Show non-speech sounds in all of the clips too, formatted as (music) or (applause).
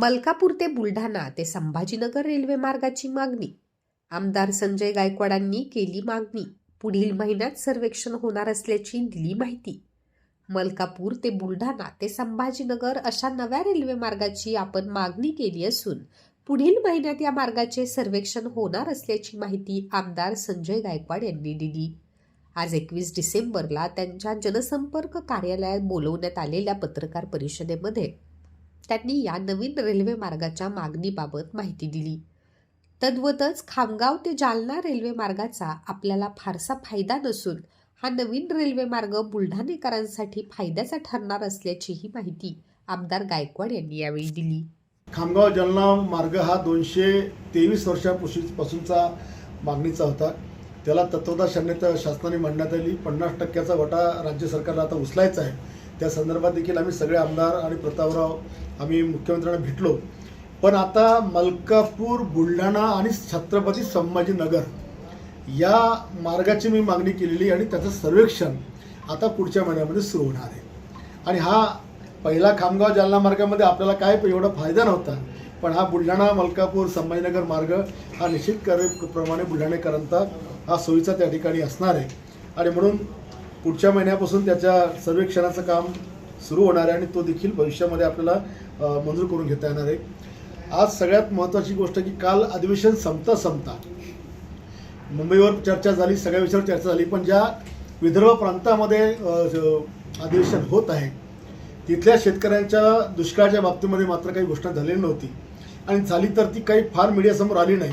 मलकापूर ते बुलढाणा ते संभाजीनगर रेल्वे मार्गाची मागणी. आमदार संजय गायकवाडांनी केली मागणी. पुढील महिन्यात सर्वेक्षण होणार असल्याची दिली माहिती. मलकापूर ते बुलढाणा ते संभाजीनगर अशा नव्या रेल्वे मार्गाची आपण मागणी केली असून पुढील महिन्यात या मार्गाचे सर्वेक्षण होणार असल्याची माहिती आमदार संजय गायकवाड यांनी दिली. आज एकवीस डिसेंबरला त्यांच्या जनसंपर्क कार्यालयात बोलवण्यात आलेल्या पत्रकार परिषदेमध्ये त्यांनी या नवीन रेल्वे मार्गाच्या मागणीबाबत माहिती दिली. तद्वतच खामगाव ते जालना रेल्वे मार्गाचा आपल्याला फारसा फायदा नसून हा नवीन रेल्वे मार्ग बुलढाणेकरांसाठी फायद्याचा ठरणार असल्याचीही माहिती आमदार गायकवाड यांनी यावेळी दिली. खामगाव जालना मार्ग हा दोनशे तेवीस वर्षापासूनचा मागणीचा होता. त्याला तत्वता शासनाने मांडण्यात आली. पन्नास टक्क्याचा वटा राज्य सरकारला आता उचलायचा आहे. त्या संदर्भात देखील आम्ही सगळे आमदार आणि प्रतापराव आम्ही मुख्यमंत्र्यांना भेटलो. पण आता मलकापूर बुलढाणा आणि छत्रपती संभाजीनगर या मार्गाची मी मागणी केलेली आणि त्याचं सर्वेक्षण आता पुढच्या महिन्यामध्ये सुरू होणार आहे. आणि हा पहिला खामगाव जालना मार्गामध्ये आपल्याला काय एवढा फायदा नव्हता पण हा बुलढाणा मलकापूर संभाजीनगर मार्ग हा निश्चित करे प्रमाणे बुलढाणेकरांचा हा सोयीचा त्या ठिकाणी असणार आहे. आणि म्हणून पुढच्या महिन्यापासून त्याच्या सर्वेक्षणाचं काम सुरू होणार आहे आणि तो देखील भविष्यामध्ये आपल्याला मंजूर करून घेता येणार आहे. आज सगळ्यात महत्त्वाची गोष्ट की काल अधिवेशन संपता संपता मुंबईवर चर्चा झाली सगळ्या विषयावर चर्चा झाली पण ज्या विदर्भ प्रांतामध्ये अधिवेशन होत आहे तिथल्या शेतकऱ्यांच्या दुष्काळाच्या बाबतीमध्ये मात्र काही घोषणा झालेली नव्हती. आणि झाली तर ती काही फार मीडियासमोर आली नाही.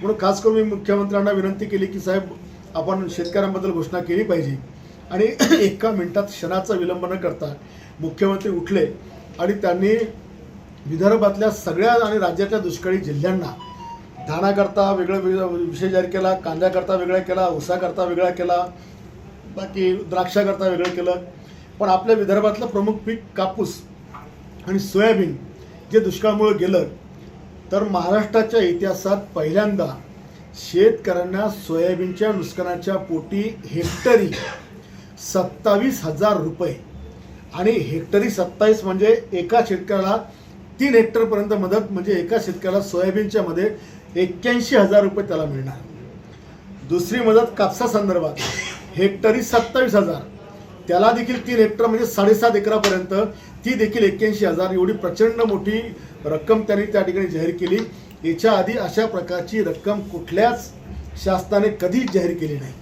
म्हणून खास करून मी मुख्यमंत्र्यांना विनंती केली की साहेब आपण शेतकऱ्यांबद्दल घोषणा केली पाहिजे. आणि (clears throat) एका मिनिटात क्षणाचा विलंब न करता मुख्यमंत्री उठले आणि त्यांनी विदर्भातल्या सगळ्या आणि राज्याच्या दुष्काळी जिल्ह्यांना धानाकरता वेगळं वेगळं विषय जाहीर केला कांद्याकरता वेगळा केला ऊसाकरता वेगळा केला बाकी द्राक्षाकरता वेगळं केलं. पण आपल्या विदर्भातलं प्रमुख पीक कापूस आणि सोयाबीन जे दुष्काळामुळे गेलं तर महाराष्ट्राच्या इतिहासात पहिल्यांदा शेतकऱ्यांना सोयाबीनच्या नुकसानाच्या पोटी हेक्टरी सत्तावीस हजार रुपये. आणि हेक्टरी सत्तावीस म्हणजे एका शेतकऱ्याला तीन हेक्टरपर्यंत मदत म्हणजे एका शेतकऱ्याला सोयाबीनच्या मध्ये एक्क्याऐंशी हजार रुपये त्याला मिळणार. दुसरी मदत कापसा संदर्भात. हेक्टरी सत्तावीस हजार. त्याला देखील तीन हेक्टर म्हणजे साडेसात एकरापर्यंत ती देखील एक्क्याऐंशी हजार. एवढी प्रचंड मोठी रक्कम त्यांनी त्या ठिकाणी जाहीर केली. याच्या आधी अशा प्रकारची रक्कम कुठल्याच शासनाने कधीच जाहीर केली नाही.